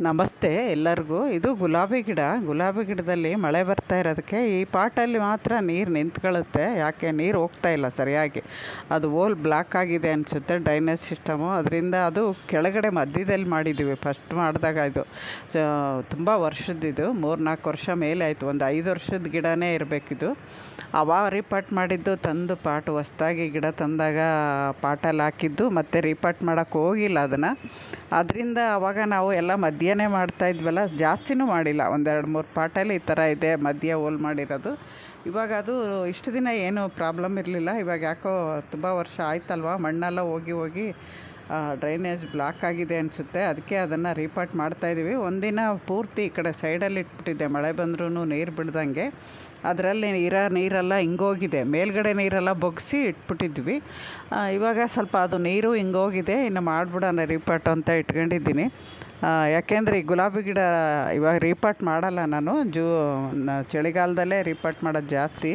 ನಮಸ್ತೆ ಎಲ್ಲರಿಗೂ. ಇದು ಗುಲಾಬಿ ಗಿಡ. ಗುಲಾಬಿ ಗಿಡದಲ್ಲಿ ಮಳೆ ಬರ್ತಾ ಇರೋದಕ್ಕೆ ಈ ಪಾಟಲ್ಲಿ ಮಾತ್ರ ನೀರು ನಿಂತ್ಕೊಳ್ಳುತ್ತೆ. ಯಾಕೆ? ನೀರು ಹೋಗ್ತಾ ಇಲ್ಲ ಸರಿಯಾಗಿ. ಅದು ಓಲ್ ಬ್ಲಾಕ್ ಆಗಿದೆ ಅನಿಸುತ್ತೆ ಡ್ರೈನೇಜ್ ಸಿಸ್ಟಮು. ಅದರಿಂದ ಅದು ಕೆಳಗಡೆ ಮಧ್ಯದಲ್ಲಿ ಮಾಡಿದ್ದೀವಿ ಫಸ್ಟ್ ಮಾಡಿದಾಗ ಇದು, ಸೊ, ತುಂಬ ವರ್ಷದಿದು ಮೂರು ನಾಲ್ಕು ವರ್ಷ ಮೇಲೆ ಆಯಿತು. ಒಂದು ಐದು ವರ್ಷದ ಗಿಡನೇ ಇರಬೇಕಿದು. ಅವಾಗ ರೀಪಾಟ್ ಮಾಡಿದ್ದು ತಂದು ಪಾಟು. ಹೊಸ್ದಾಗಿ ಗಿಡ ತಂದಾಗ ಪಾಟಲ್ಲಿ ಹಾಕಿದ್ದು. ಮತ್ತು ರೀಪಾಟ್ ಮಾಡೋಕ್ಕೆ ಹೋಗಿಲ್ಲ ಅದನ್ನು. ಅದರಿಂದ ಅವಾಗ ನಾವು ಎಲ್ಲ ಮಧ್ಯನೇ ಮಾಡ್ತಾ ಇದ್ವಲ್ಲ, ಜಾಸ್ತಿನೂ ಮಾಡಿಲ್ಲ. ಒಂದೆರಡು ಮೂರು ಪಾಟಲ್ಲಿ ಈ ಥರ ಇದೆ, ಮಧ್ಯ ಹೋಲ್ ಮಾಡಿರೋದು. ಇವಾಗ ಅದು ಇಷ್ಟು ದಿನ ಏನು ಪ್ರಾಬ್ಲಮ್ ಇರಲಿಲ್ಲ. ಇವಾಗ ಯಾಕೋ ತುಂಬ ವರ್ಷ ಆಯ್ತಲ್ವ? ಮಣ್ಣೆಲ್ಲ ಹೋಗಿ ಹೋಗಿ ಡ್ರೈನೇಜ್ ಬ್ಲಾಕ್ ಆಗಿದೆ ಅನಿಸುತ್ತೆ. ಅದಕ್ಕೆ ಅದನ್ನು ರೀಪಾಟ್ ಮಾಡ್ತಾಯಿದ್ದೀವಿ ಒಂದಿನ ಪೂರ್ತಿ ಈ ಕಡೆ ಸೈಡಲ್ಲಿ ಇಟ್ಬಿಟ್ಟಿದ್ದೆ ಮಳೆ ಬಂದ್ರೂ ನೀರು ಬಿಡ್ದಂಗೆ. ಅದರಲ್ಲಿ ಇರೋ ನೀರೆಲ್ಲ ಹಿಂಗೋಗಿದೆ. ಮೇಲ್ಗಡೆ ನೀರೆಲ್ಲ ಬೊಗ್ಸಿ ಇಟ್ಬಿಟ್ಟಿದ್ವಿ. ಇವಾಗ ಸ್ವಲ್ಪ ಅದು ನೀರು ಹಿಂಗೋಗಿದೆ. ಇನ್ನು ಮಾಡಿಬಿಡೋಣ ರೀಪಾಟ್ ಅಂತ ಇಟ್ಕೊಂಡಿದ್ದೀನಿ. ಯಾಕೆಂದರೆ ಈ ಗುಲಾಬಿ ಗಿಡ ಇವಾಗ ರೀಪಾಟ್ ಮಾಡಲ್ಲ ನಾನು. ಜೂ ಚಳಿಗಾಲದಲ್ಲೇ ರೀಪಾಟ್ ಮಾಡೋದು ಜಾಸ್ತಿ.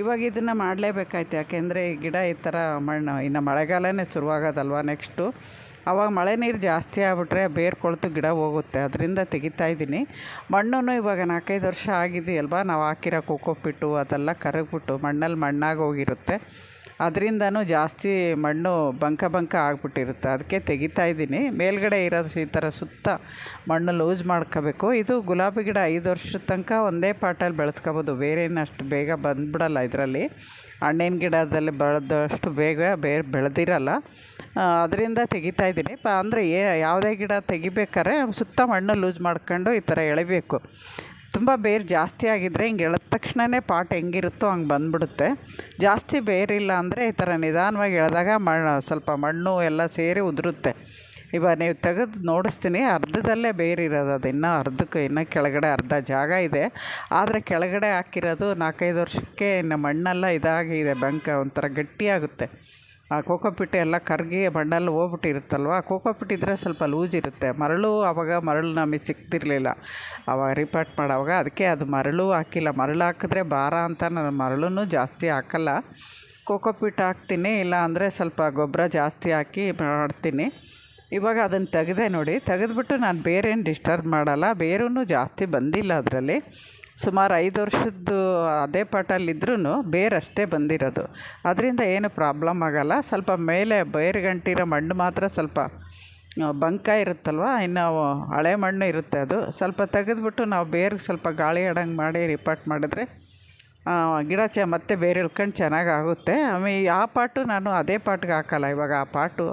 ಇವಾಗ ಇದನ್ನು ಮಾಡಲೇಬೇಕಾಯ್ತು. ಯಾಕೆಂದರೆ ಈ ಗಿಡ ಈ ಥರ ಮಣ್ಣು, ಇನ್ನು ಮಳೆಗಾಲನೇ ಶುರುವಾಗೋದಲ್ವ ನೆಕ್ಸ್ಟು ಆವಾಗ ಮಳೆ ನೀರು ಜಾಸ್ತಿ ಆಗ್ಬಿಟ್ರೆ ಬೇರು ಕೊಳ್ತು ಗಿಡ ಹೋಗುತ್ತೆ. ಅದರಿಂದ ತೆಗಿತಾ ಇದ್ದೀನಿ. ಮಣ್ಣು ಇವಾಗ ನಾಲ್ಕೈದು ವರ್ಷ ಆಗಿದೆಯಲ್ವ? ನಾವು ಹಾಕಿರೋ ಕೋಕೋಪಿಟ್ಟು ಅದೆಲ್ಲ ಕರಗ್ಬಿಟ್ಟು ಮಣ್ಣಲ್ಲಿ ಮಣ್ಣಾಗಿ ಹೋಗಿರುತ್ತೆ. ಅದರಿಂದನೂ ಜಾಸ್ತಿ ಮಣ್ಣು ಬಂಕ ಬಂಕ ಆಗಿಬಿಟ್ಟಿರುತ್ತೆ. ಅದಕ್ಕೆ ತೆಗಿತಾ ಇದ್ದೀನಿ. ಮೇಲ್ಗಡೆ ಇರೋದು ಈ ಥರ ಸುತ್ತ ಮಣ್ಣು ಲೂಸ್ ಮಾಡ್ಕೋಬೇಕು. ಇದು ಗುಲಾಬಿ ಗಿಡ ಐದು ವರ್ಷದ ತನಕ ಒಂದೇ ಪಾಟಲ್ಲಿ ಬೆಳೆಸ್ಕೋಬೋದು. ಬೇರೇನು ಅಷ್ಟು ಬೇಗ ಬಂದ್ಬಿಡಲ್ಲ ಇದರಲ್ಲಿ. ಹಣ್ಣಿನ ಗಿಡದಲ್ಲಿ ಬೆಳೆದಷ್ಟು ಬೇಗ ಬೇರೆ ಬೆಳೆದಿರಲ್ಲ. ಅದರಿಂದ ತೆಗಿತಾ ಇದ್ದೀನಿ. ಪ, ಅಂದರೆ ಯಾವುದೇ ಗಿಡ ತೆಗಿಬೇಕಾದ್ರೆ ಸುತ್ತ ಮಣ್ಣು ಲೂಸ್ ಮಾಡ್ಕೊಂಡು ಈ ಥರ ಎಳಿಬೇಕು. ತುಂಬ ಬೇರು ಜಾಸ್ತಿ ಆಗಿದ್ದರೆ ಹಿಂಗೆ ಎಳೆದ ತಕ್ಷಣವೇ ಪಾಟ್ ಹೆಂಗಿರುತ್ತೋ ಹಂಗೆ ಬಂದ್ಬಿಡುತ್ತೆ. ಜಾಸ್ತಿ ಬೇರಿಲ್ಲ ಅಂದರೆ ಈ ಥರ ನಿಧಾನವಾಗಿ ಎಳೆದಾಗ ಮಣ್ಣು ಸ್ವಲ್ಪ ಮಣ್ಣು ಎಲ್ಲ ಸೇರಿ ಉದುರುತ್ತೆ. ಇವಾಗ ನೀವು ತೆಗೆದು ನೋಡಿಸ್ತೀನಿ, ಅರ್ಧದಲ್ಲೇ ಬೇರಿರೋದು ಅದು. ಇನ್ನೂ ಅರ್ಧಕ್ಕೆ, ಇನ್ನೂ ಕೆಳಗಡೆ ಅರ್ಧ ಜಾಗ ಇದೆ. ಆದರೆ ಕೆಳಗಡೆ ಹಾಕಿರೋದು ನಾಲ್ಕೈದು ವರ್ಷಕ್ಕೆ ಇನ್ನು ಮಣ್ಣೆಲ್ಲ ಇದಾಗಿದೆ ಬಂಕ ಒಂಥರ ಗಟ್ಟಿಯಾಗುತ್ತೆ. ಆ ಕೋಕೋಪಿಟ್ ಎಲ್ಲ ಕರಗಿ ಬಣ್ಣಲ್ಲಿ ಹೋಗ್ಬಿಟ್ಟಿರುತ್ತಲ್ವ? ಕೋಕೋಪಿಟ್ ಇದ್ದರೆ ಸ್ವಲ್ಪ ಲೂಸ್ ಇರುತ್ತೆ. ಮರಳು ಆವಾಗ ಮರಳು ನಮಗೆ ಸಿಗ್ತಿರಲಿಲ್ಲ. ಆವಾಗ ರಿಪಾರ್ಟ್ ಮಾಡೋವಾಗ ಅದಕ್ಕೆ ಅದು ಮರಳು ಹಾಕಿಲ್ಲ. ಮರಳು ಹಾಕಿದ್ರೆ ಭಾರ ಅಂತ ನಾನು ಮರಳೂ ಜಾಸ್ತಿ ಹಾಕಲ್ಲ. ಕೋಕೋಪಿಟ್ ಹಾಕ್ತೀನಿ, ಇಲ್ಲ ಅಂದರೆ ಸ್ವಲ್ಪ ಗೊಬ್ಬರ ಜಾಸ್ತಿ ಹಾಕಿ ಮಾಡ್ತೀನಿ. ಇವಾಗ ಅದನ್ನು ತೆಗೆದೆ ನೋಡಿ. ತೆಗೆದ್ಬಿಟ್ಟು ನಾನು ಬೇರೇನು ಡಿಸ್ಟರ್ಬ್ ಮಾಡಲ್ಲ. ಬೇರೂ ಜಾಸ್ತಿ ಬಂದಿಲ್ಲ ಅದರಲ್ಲಿ. ಸುಮಾರು ಐದು ವರ್ಷದ್ದು ಅದೇ ಪಾಟಲ್ಲಿದ್ರೂ ಬೇರಷ್ಟೇ ಬಂದಿರೋದು. ಅದರಿಂದ ಏನು ಪ್ರಾಬ್ಲಮ್ ಆಗಲ್ಲ. ಸ್ವಲ್ಪ ಮೇಲೆ ಬೇರು ಗಂಟಿರೋ ಮಣ್ಣು ಮಾತ್ರ ಸ್ವಲ್ಪ ಬಂಕ ಇರುತ್ತಲ್ವ? ಇನ್ನು ಹಳೆ ಮಣ್ಣು ಇರುತ್ತೆ ಅದು. ಸ್ವಲ್ಪ ತೆಗೆದ್ಬಿಟ್ಟು ನಾವು ಬೇರಿಗೆ ಸ್ವಲ್ಪ ಗಾಳಿ ಆಡಂಗೆ ಮಾಡಿ, ರಿಪಾರ್ಟ್ ಮಾಡಿದ್ರೆ ಗಿಡ ಚ ಮತ್ತೆ ಬೇರೆ ಇಳ್ಕೊಂಡು ಚೆನ್ನಾಗಿ ಆಗುತ್ತೆ ಆಮೇಲೆ ಆ ಪಾಟು ನಾನು ಅದೇ ಪಾಟ್ಗೆ ಹಾಕಲ್ಲ. ಇವಾಗ ಆ ಪಾಟು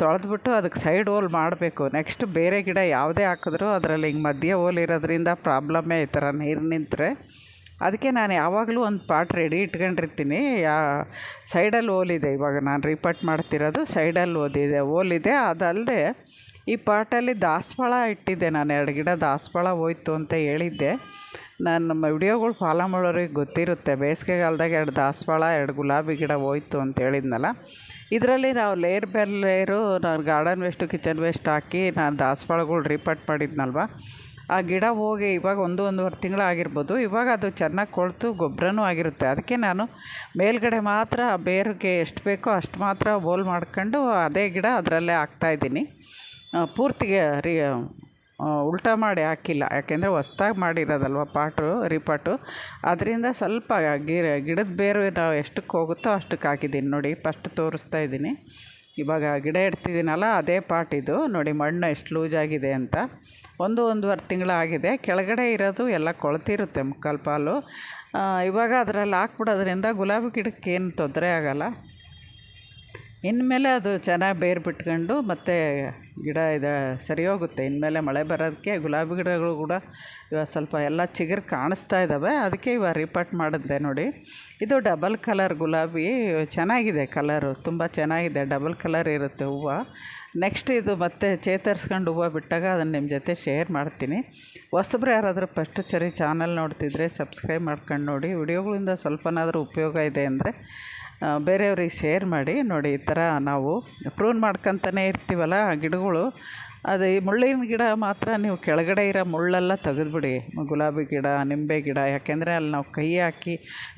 ತೊಳೆದ್ಬಿಟ್ಟು ಅದಕ್ಕೆ ಸೈಡ್ ಹೋಲ್ ಮಾಡಬೇಕು. ನೆಕ್ಸ್ಟ್ ಬೇರೆ ಗಿಡ ಯಾವುದೇ ಹಾಕಿದ್ರು ಅದರಲ್ಲಿ ಹಿಂಗೆ ಮಧ್ಯೆ ಹೋಲ್ ಇರೋದ್ರಿಂದ ಪ್ರಾಬ್ಲಮ್ಮೇ ಈ ಥರ ನೀರು ನಿಂತರೆ. ಅದಕ್ಕೆ ನಾನು ಯಾವಾಗಲೂ ಒಂದು ಪಾಟ್ ರೆಡಿ ಇಟ್ಕೊಂಡಿರ್ತೀನಿ. ಯಾ, ಸೈಡಲ್ಲಿ ಇದೆ. ಇವಾಗ ನಾನು ರಿಪಾರ್ಟ್ ಮಾಡ್ತಿರೋದು ಸೈಡಲ್ಲಿ ಓದಿದೆ ಇದೆ. ಅದಲ್ಲದೆ ಈ ಪಾಟಲ್ಲಿ ದಾಸವಾಳ ಇಟ್ಟಿದ್ದೆ ನಾನು. ಎರಡು ಗಿಡ ದಾಸವಾಳ ಹೋಯ್ತು ಅಂತ ಹೇಳಿದ್ದೆ. ನಾನು ನಮ್ಮ ವಿಡಿಯೋಗಳು ಫಾಲೋ ಮಾಡೋರಿಗೆ ಗೊತ್ತಿರುತ್ತೆ. ಬೇಸಿಗೆಗಾಲದಾಗ ಎರಡು ದಾಸವಾಳ, ಎರಡು ಗುಲಾಬಿ ಗಿಡ ಹೋಯ್ತು ಅಂತ ಹೇಳಿದ್ನಲ್ಲ. ಇದರಲ್ಲಿ ನಾವು ಲೇಯರ್ ಬೈ ಲೇಯರು ನಾನು ಗಾರ್ಡನ್ ವೇಸ್ಟು ಕಿಚನ್ ವೇಸ್ಟ್ ಹಾಕಿ ನಾನು ದಾಸವಾಳಗಳು ರಿಪಾರ್ಟ್ ಮಾಡಿದ್ನಲ್ವ. ಆ ಗಿಡ ಹೋಗಿ ಇವಾಗ ಒಂದು ಒಂದೂವರೆ ತಿಂಗಳು ಆಗಿರ್ಬೋದು. ಇವಾಗ ಅದು ಚೆನ್ನಾಗಿ ಕೊಳ್ತು ಗೊಬ್ಬರನೂ ಆಗಿರುತ್ತೆ. ಅದಕ್ಕೆ ನಾನು ಮೇಲ್ಗಡೆ ಮಾತ್ರ ಆ ಬೇರಿಗೆ ಎಷ್ಟು ಬೇಕೋ ಅಷ್ಟು ಮಾತ್ರ ಬೋಲ್ ಮಾಡ್ಕೊಂಡು ಅದೇ ಗಿಡ ಅದರಲ್ಲೇ ಹಾಕ್ತಾಯಿದ್ದೀನಿ ಪೂರ್ತಿಗೆ ರೀ ಉಲ್ಟಾ ಮಾಡಿ ಹಾಕಿಲ್ಲ. ಯಾಕೆಂದರೆ ಹೊಸ್ದಾಗಿ ಮಾಡಿರೋದಲ್ವ ಪಾಟು ರಿಪಾಟು ಅದರಿಂದ ಸ್ವಲ್ಪ ಗಿ ಗಿಡದ ಬೇರು ನಾವು ಎಷ್ಟಕ್ಕೆ ಹೋಗುತ್ತೋ ಅಷ್ಟಕ್ಕೆ ಹಾಕಿದ್ದೀನಿ. ನೋಡಿ ಫಸ್ಟ್ ತೋರಿಸ್ತಾ ಇದ್ದೀನಿ. ಇವಾಗ ಗಿಡ ಇಡ್ತಿದ್ದೀನಲ್ಲ, ಅದೇ ಪಾಟ್ ಇದು. ನೋಡಿ, ಮಣ್ಣು ಎಷ್ಟು ಲೂಸ್ ಆಗಿದೆ ಅಂತ. ಒಂದು ಒಂದೂವರೆ ತಿಂಗಳಾಗಿದೆ ಕೆಳಗಡೆ ಇರೋದು ಎಲ್ಲ ಕೊಳ್ತಿರುತ್ತೆ ಮುಕ್ಕಾಲು ಪಾಲು. ಇವಾಗ ಅದರಲ್ಲಿ ಹಾಕ್ಬಿಡೋದ್ರಿಂದ ಗುಲಾಬಿ ಗಿಡಕ್ಕೇನು ತೊಂದರೆ ಆಗಲ್ಲ. ಇನ್ಮೇಲೆ ಅದು ಚೆನ್ನಾಗಿ ಬೇರು ಬಿಟ್ಕೊಂಡು ಮತ್ತೆ ಗಿಡ ಇದೆ ಸರಿ ಹೋಗುತ್ತೆ ಇನ್ಮೇಲೆ ಮಳೆ ಬರೋದಕ್ಕೆ ಗುಲಾಬಿ ಗಿಡಗಳು ಕೂಡ ಇವಾಗ ಸ್ವಲ್ಪ ಎಲ್ಲ ಚಿಗುರು ಕಾಣಿಸ್ತಾ ಇದ್ದಾವೆ ಅದಕ್ಕೆ ಇವಾಗ ರಿಪಾರ್ಟ್ ಮಾಡಿದ್ದೆ ನೋಡಿ. ಇದು ಡಬಲ್ ಕಲರ್ ಗುಲಾಬಿ. ಚೆನ್ನಾಗಿದೆ ಕಲರು ತುಂಬ ಚೆನ್ನಾಗಿದೆ. ಡಬಲ್ ಕಲರ್ ಇರುತ್ತೆ ಹೂವು. ನೆಕ್ಸ್ಟ್ ಇದು ಮತ್ತೆ ಚೇತರಿಸ್ಕೊಂಡು ಹೂವು ಬಿಟ್ಟಾಗ ಅದನ್ನು ನಿಮ್ಮ ಜೊತೆ ಶೇರ್ ಮಾಡ್ತೀನಿ. ಹೊಸಬ್ರು ಯಾರಾದರೂ ಫಸ್ಟ್ ಸರಿ ಚಾನಲ್ ನೋಡ್ತಿದ್ರೆ ಸಬ್ಸ್ಕ್ರೈಬ್ ಮಾಡ್ಕೊಂಡು ನೋಡಿ. ವಿಡಿಯೋಗಳಿಂದ ಸ್ವಲ್ಪನಾದರೂ ಉಪಯೋಗ ಇದೆ ಅಂದರೆ ಬೇರೆಯವ್ರಿಗೆ ಶೇರ್ ಮಾಡಿ, ನೋಡಿ ಈ ಥರ ನಾವು ಪ್ರೂನ್ ಮಾಡ್ಕೊತಾನೆ ಇರ್ತೀವಲ್ಲ ಗಿಡಗಳು. ಅದು ಈ ಮುಳ್ಳಿನ ಗಿಡ ಮಾತ್ರ ನೀವು ಕೆಳಗಡೆ ಇರೋ ಮುಳ್ಳೆಲ್ಲ ತೆಗೆದ್ಬಿಡಿ. ಗುಲಾಬಿ ಗಿಡ, ನಿಂಬೆ ಗಿಡ, ಯಾಕೆಂದರೆ ಅಲ್ಲಿ ನಾವು ಕೈ ಹಾಕಿ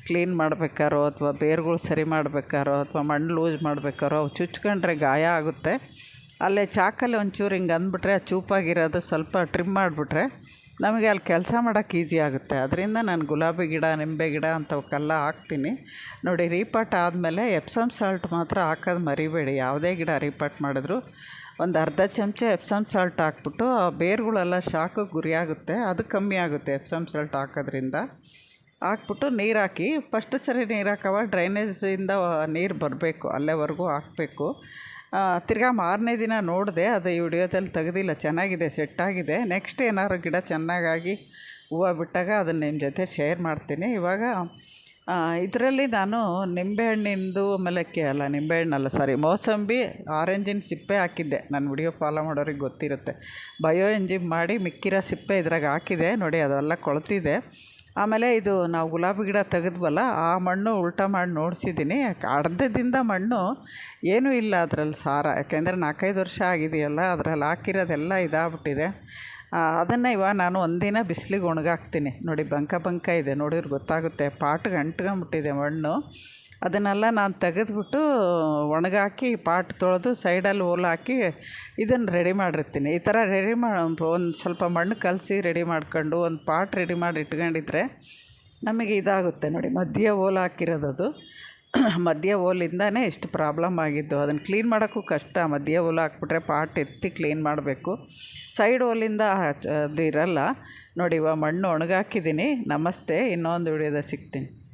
ಕ್ಲೀನ್ ಮಾಡಬೇಕಾರೋ ಅಥವಾ ಬೇರುಗಳು ಸರಿ ಮಾಡಬೇಕಾರೋ ಅಥವಾ ಮಣ್ಣು ಲೂಸ್ ಮಾಡಬೇಕಾರೋ ಅವು ಚುಚ್ಕೊಂಡ್ರೆ ಗಾಯ ಆಗುತ್ತೆ. ಅಲ್ಲೇ ಚಾಕಲ್ಲಿ ಒಂಚೂರು ಹಿಂಗೆ ಅಂದ್ಬಿಟ್ರೆ ಆ ಚೂಪಾಗಿರೋದು ಸ್ವಲ್ಪ ಟ್ರಿಮ್ ಮಾಡಿಬಿಟ್ರೆ ನಮಗೆ ಅಲ್ಲಿ ಕೆಲಸ ಮಾಡೋಕೆ ಈಸಿ ಆಗುತ್ತೆ. ಅದರಿಂದ ನಾನು ಗುಲಾಬಿ ಗಿಡ, ನಿಂಬೆ ಗಿಡ ಅಂಥವಕ್ಕೆಲ್ಲ ಹಾಕ್ತೀನಿ. ನೋಡಿ, ರೀಪಾಟ್ ಆದಮೇಲೆ ಎಪ್ಸಮ್ ಸಾಲ್ಟ್ ಮಾತ್ರ ಹಾಕೋದು ಮರಿಬೇಡಿ. ಯಾವುದೇ ಗಿಡ ರೀಪಾಟ್ ಮಾಡಿದ್ರು ಒಂದು ಅರ್ಧ ಚಮಚ ಎಪ್ಸಮ್ ಸಾಲ್ಟ್ ಹಾಕ್ಬಿಟ್ಟು ಆ ಬೇರುಗಳೆಲ್ಲ ಶಾಖಕ್ಕೆ ಗುರಿಯಾಗುತ್ತೆ. ಅದು ಕಮ್ಮಿ ಆಗುತ್ತೆ ಎಪ್ಸಮ್ ಸಾಲ್ಟ್ ಹಾಕೋದ್ರಿಂದ. ಹಾಕ್ಬಿಟ್ಟು ನೀರು ಹಾಕಿ, ಫಸ್ಟ್ ಸರಿ ನೀರು ಹಾಕವ ಡ್ರೈನೇಜಿಂದ ನೀರು ಬರಬೇಕು, ಅಲ್ಲೇವರೆಗೂ ಹಾಕಬೇಕು. ತಿರ್ಗಾ ಮಾರನೇ ದಿನ ನೋಡಿದೆ, ಅದು ಈ ವಿಡಿಯೋದಲ್ಲಿ ತೆಗೆದಿಲ್ಲ, ಚೆನ್ನಾಗಿದೆ, ಸೆಟ್ಟಾಗಿದೆ. ನೆಕ್ಸ್ಟ್ ಏನಾದ್ರು ಗಿಡ ಚೆನ್ನಾಗಾಗಿ ಹೂವು ಬಿಟ್ಟಾಗ ಅದನ್ನು ನಿಮ್ಮ ಜೊತೆ ಶೇರ್ ಮಾಡ್ತೀನಿ. ಇವಾಗ ಇದರಲ್ಲಿ ನಾನು ನಿಂಬೆಹಣ್ಣಿಂದು ಆಮೇಲೆ ಅಲ್ಲ, ನಿಂಬೆಹಣ್ಣಲ್ಲ ಸಾರಿ ಮೋಸಂಬಿ ಆರೆಂಜಿನ ಸಿಪ್ಪೆ ಹಾಕಿದ್ದೆ. ನಾನು ವಿಡಿಯೋ ಫಾಲೋ ಮಾಡೋರಿಗೆ ಗೊತ್ತಿರುತ್ತೆ. ಬಯೋ ಎಂಜಿಮ್ ಮಾಡಿ ಮಿಕ್ಕಿರೋ ಸಿಪ್ಪೆ ಇದ್ರಾಗ ಹಾಕಿದೆ. ನೋಡಿ, ಅದೆಲ್ಲ ಕೊಳ್ತಿದೆ. ಆಮೇಲೆ ಇದು ನಾವು ಗುಲಾಬಿ ಗಿಡ ತೆಗೆದ್ವಲ್ಲ, ಆ ಮಣ್ಣು ಉಲ್ಟಾ ಮಾಡಿ ನೋಡಿಸಿದ್ದೀನಿ. ಅರ್ಧದಿಂದ ಮಣ್ಣು ಏನೂ ಇಲ್ಲ ಅದರಲ್ಲಿ ಸಾರ. ಯಾಕೆಂದರೆ ನಾಲ್ಕೈದು ವರ್ಷ ಆಗಿದೆಯಲ್ಲ, ಅದರಲ್ಲಿ ಹಾಕಿರೋದೆಲ್ಲ ಇದಾಗ್ಬಿಟ್ಟಿದೆ. ಅದನ್ನು ಇವಾಗ ನಾನು ಒಂದಿನ ಬಿಸಿಲಿಗೆ ಒಣಗಾಕ್ತೀನಿ. ನೋಡಿ ಬಂಕ ಬಂಕ ಇದೆ, ನೋಡಿದ್ರೆ ಗೊತ್ತಾಗುತ್ತೆ. ಪಾಟ್ಗೆ ಅಂಟ್ಕೊಂಬಿಟ್ಟಿದೆ ಮಣ್ಣು. ಅದನ್ನೆಲ್ಲ ನಾನು ತೆಗೆದುಬಿಟ್ಟು ಒಣಗಾಕಿ, ಪಾಟ್ ತೊಳೆದು ಸೈಡಲ್ಲಿ ಹೋಲ್ ಹಾಕಿ ಇದನ್ನು ರೆಡಿ ಮಾಡಿರ್ತೀನಿ. ಈ ಥರ ರೆಡಿ ಮಾಡಿ ಒಂದು ಸ್ವಲ್ಪ ಮಣ್ಣು ಕಲಸಿ ರೆಡಿ ಮಾಡ್ಕೊಂಡು, ಒಂದು ಪಾಟ್ ರೆಡಿ ಮಾಡಿ ಇಟ್ಕೊಂಡಿದ್ರೆ ನಮಗೆ ಇದಾಗುತ್ತೆ. ನೋಡಿ ಮಧ್ಯೆ ಹೋಲ್ ಹಾಕಿರೋದು ಮಧ್ಯ ಹೋಲಿಂದನೇ ಇಷ್ಟು ಪ್ರಾಬ್ಲಮ್ ಆಗಿದ್ದು. ಅದನ್ನು ಕ್ಲೀನ್ ಮಾಡೋಕ್ಕೂ ಕಷ್ಟ. ಮಧ್ಯ ಹೋಲ್ ಹಾಕ್ಬಿಟ್ರೆ ಪಾಟ್ ಎತ್ತಿ ಕ್ಲೀನ್ ಮಾಡಬೇಕು. ಸೈಡ್ ಹೋಲಿಂದ ಅದು ಇರಲ್ಲ. ನೋಡಿ ಇವಾಗ ಮಣ್ಣು ಒಣಗಾಕಿದ್ದೀನಿ. ನಮಸ್ತೆ. ಇನ್ನೊಂದು ವಿಡಿಯೋದಾಗ ಸಿಗ್ತೀನಿ.